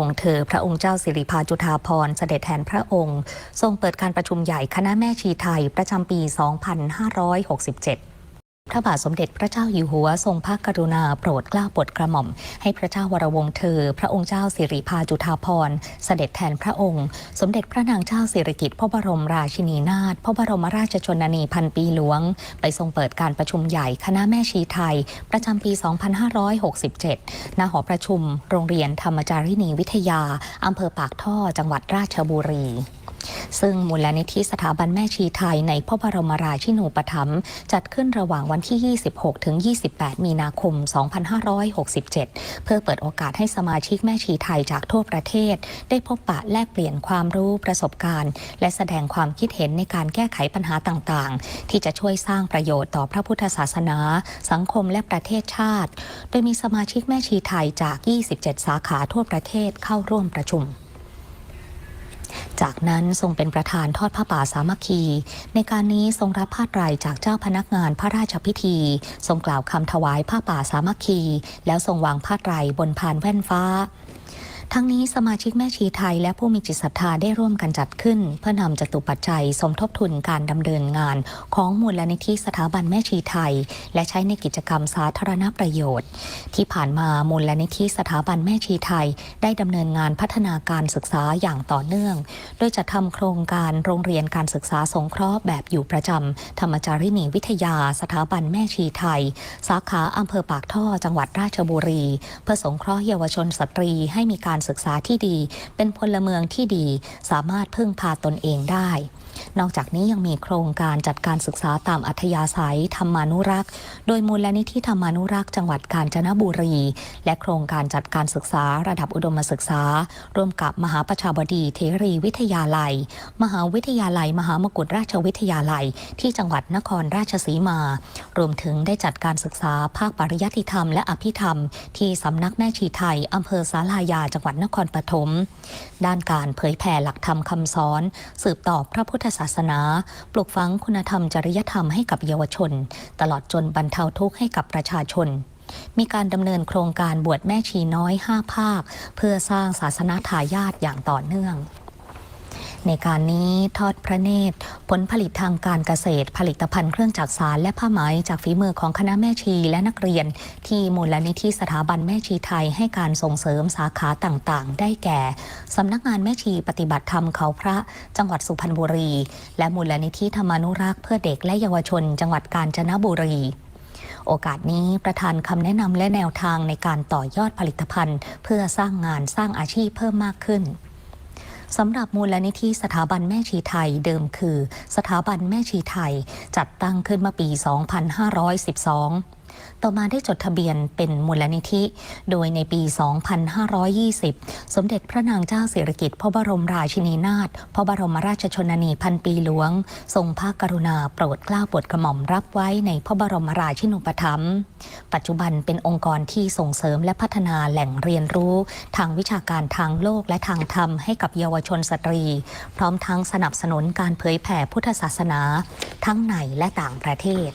องค์เธอพระองค์เจ้าสิริพาจุฑาภรณ์เสด็จแทนพระองค์ ทรงเปิดการประชุมใหญ่คณะแม่ชีไทย ประจำปี 2567 พระบาทสมเด็จพระเจ้าอยู่หัวทรงพระกรุณาโปรดเกล้าโปรดกระหม่อม ให้พระเจ้าวรวงศ์เธอ พระองค์เจ้าสิริพาจุฑาภรณ์เสด็จแทนพระองค์ สมเด็จพระนางเจ้าสิริกิติ์พระบรมราชินีนาถพระบรมราชชนนีพันปีหลวง ไปทรงเปิดการประชุมใหญ่คณะแม่ชีไทย ประจำปี 2567 ณ หอประชุม โรงเรียนธรรมจารินีวิทยาอำเภอปากท่อจังหวัดราชบุรี ซึ่งมูลนิธิสถาบันแม่ชีไทยในพระบรมราชินูปถัมภ์จัดขึ้นระหว่างวันที่ 26 ถึง 28 มีนาคม 2567 เพื่อเปิดโอกาสให้สมาชิกแม่ชีไทยจากทั่วประเทศ ได้พบปะแลกเปลี่ยนความรู้ประสบการณ์ และแสดงความคิดเห็นในการแก้ไขปัญหาต่างๆ ที่จะช่วยสร้างประโยชน์ต่อพระพุทธศาสนา สังคมและประเทศชาติ โดยมีสมาชิกแม่ชีไทยจาก 27 สาขาทั่วประเทศเข้าร่วมประชุม จากนั้นทรงเป็นประธานทอดผ้าป่าสามัคคี ในการนี้ทรงรับผ้าไตรจากเจ้าพนักงานพระราชพิธี ทรงกล่าวคำถวายผ้าป่าสามัคคี แล้วทรงวางผ้าไตรบนพานแว่นฟ้า ทั้งนี้สมาชิกแม่ชีไทยและผู้มีจิตศรัทธาได้ร่วมกันจัดขึ้น เพื่อนำจตุปัจจัยสมทบทุนการดำเนินงาน ของมูลนิธิสถาบันแม่ชีไทย และใช้ในกิจกรรมสาธารณประโยชน์ ที่ผ่านมามูลนิธิสถาบันแม่ชีไทย ได้ดำเนินงานพัฒนาการศึกษาอย่างต่อเนื่อง โดยจะทำโครงการโรงเรียนการศึกษาสงเคราะห์แบบอยู่ประจำธรรมจารินีวิทยา สถาบันแม่ชีไทย สาขาอำเภอปากท่อจังหวัดราชบุรี เพื่อสงเคราะห์เยาวชนสตรีให้มีการศึกษาที่ดี เป็นพลเมืองที่ดี สามารถพึ่งพาตนเองได้ นอกจากนี้ยังมีโครงการจัดการศึกษาตามอัธยาศัยธรรมานุรักษ์ โดยมูลนิธิธรรมานุรักษ์จังหวัดกาญจนบุรี และโครงการจัดการศึกษาระดับอุดมศึกษา ร่วมกับมหาประชาบดีเทรีวิทยาลัย มหาวิทยาลัย มหามกุฏราชวิทยาลัย ที่จังหวัดนครราชสีมา รวมถึงได้จัดการศึกษาภาคปริยัติธรรมและอภิธรรม ที่สำนักแม่ชีไทยอำเภอสาลายาจังหวัดนครปฐมด้านการเผยแผ่หลักธรรมคำสอน สืบต่อพระพุทธธศาสนา ปลูกฝังคุณธรรมจริยธรรมให้กับเยาวชน ตลอดจนบรรเทาทุกข์ให้กับประชาชน มีการดำเนินโครงการบวชแม่ชีน้อย 5 ภาค เพื่อสร้างศาสนาทายาทอย่างต่อเนื่อง ในการนี้ทอดพระเนตร ผลผลิตทางการเกษตร ผลิตภัณฑ์เครื่องจักสารและผ้าไหมจากฝีมือของคณะแม่ชีและนักเรียน ที่มูลนิธิสถาบันแม่ชีไทยให้การส่งเสริมสาขาต่างๆ ได้แก่สำนักงานแม่ชีปฏิบัติธรรมเขาพระ จังหวัดสุพรรณบุรี และมูลนิธิธรรมานุรักษ์เพื่อเด็กและเยาวชน จังหวัดกาญจนบุรีโอกาสนี้ประธานคำแนะนำและแนวทางในการต่อยอดผลิตภัณฑ์ เพื่อสร้างงานสร้างอาชีพเพิ่มมากขึ้น สำหรับมูลนิธิสถาบันแม่ชีไทยเดิมคือ สถาบันแม่ชีไทย จัดตั้งขึ้นเมื่อปี 2512 ต่อมาได้จดทะเบียนเป็นมูลนิธิ โดยในปี 2520 สมเด็จพระนางเจ้าสิริกิติ์พระบรมราชินีนาถ พระบรมราชชนนีพันปีหลวง ทรงพระกรุณาโปรดเกล้าโปรดกระหม่อมรับไว้ในพระบรมราชินูปถัมภ์ ปัจจุบันเป็นองค์กรที่ส่งเสริมและพัฒนาแหล่งเรียนรู้ ทางวิชาการทางโลกและทางธรรมให้กับเยาวชนสตรี พร้อมทั้งสนับสนุนการเผยแผ่พุทธศาสนา ทั้งในและต่างประเทศ